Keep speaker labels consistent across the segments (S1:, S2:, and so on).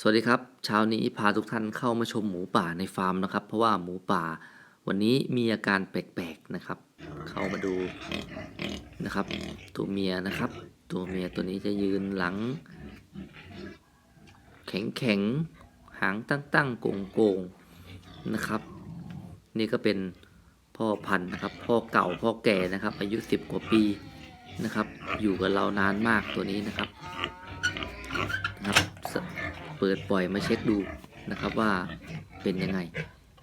S1: สวัสดีครับเช้านี้พาทุกท่านเข้ามาชมหมูป่าในฟาร์มนะครับ เพราะว่าหมูป่าวันนี้มีอาการแปลกๆนะครับ เข้ามาดูนะครับ ตัวเมียนะครับ ตัวเมียตัวนี้จะยืนหลัง แข็งๆหางตั้งๆโกงๆนะครับ นี่ก็เป็นพ่อพันธุ์นะครับ พ่อเก่าพ่อแก่นะครับ อายุ 10 กว่าปีนะครับ อยู่กับเรานานมากตัวนี้นะครับ เปิดปล่อยมาเช็คดูนะครับว่าเป็นยังไง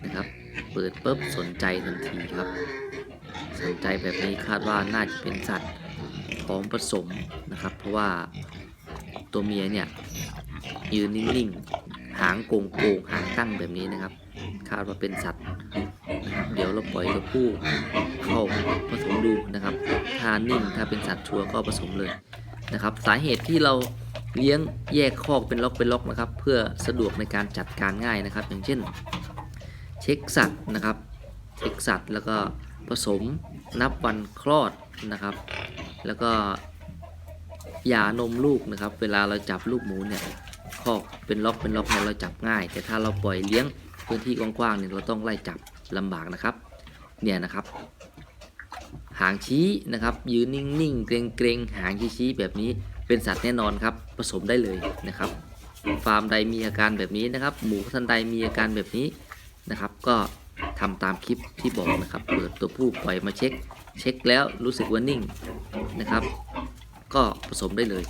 S1: นะครับ เปิดปุ๊บสนใจทันทีครับ สนใจแบบนี้คาดว่าน่าจะเป็นสัตว์ท้องผสมนะครับ เพราะว่าตัวเมียเนี่ยยืนนิ่งๆหางโกงโกงๆหางตั้งแบบนี้นะครับ คาดว่าเป็นสัตว์นะครับเดี๋ยวเราปล่อยตัวผู้เข้าผสมดูนะครับถ้านิ่งถ้าเป็นสัตว์ชัวร์ก็ผสมเลยนะครับ สาเหตุที่เรา เลี้ยงแยกคอกเป็นล็อกเป็นล็อกนะครับ เพื่อสะดวกในการจัดการง่ายนะครับ อย่างเช่น เช็คสัตว์นะครับเช็คสัตว์แล้วก็ผสมนับวันคลอดนะครับ แล้วก็หย่านมลูกนะครับ เวลาเราจับลูกหมูเนี่ยคอกเป็นล็อกเป็นล็อกเนี่ยเราจับง่าย แต่ถ้าเราปล่อยเลี้ยงพื้นที่กว้างๆเนี่ยเราต้องไล่จับลำบากนะครับ เนี่ยนะครับ หางชี้นะครับยืนนิ่งๆเกรงๆหางชี้ๆแบบนี้ เป็นสัตว์แน่นอนครับผสมได้เลยนะครับ ฟาร์มใดมีอาการแบบนี้นะครับ หมูท่านใดมีอาการแบบนี้นะครับ ก็ทำตามคลิปที่บอกนะครับ เปิดตัวผู้ปล่อยมาเช็ค เช็คแล้วรู้สึกว่านิ่งนะครับ ก็ผสมได้เลย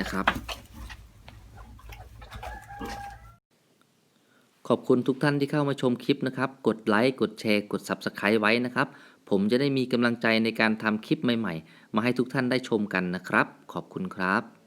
S1: นะครับ ขอบคุณทุกท่านที่เข้ามาชมคลิปนะครับ กดไลค์ กดแชร์ กด Subscribe ไว้นะครับ ผมจะได้มีกำลังใจในการทำคลิปใหม่ ๆ มาให้ทุกท่านได้ชมกันนะครับ ขอบคุณครับ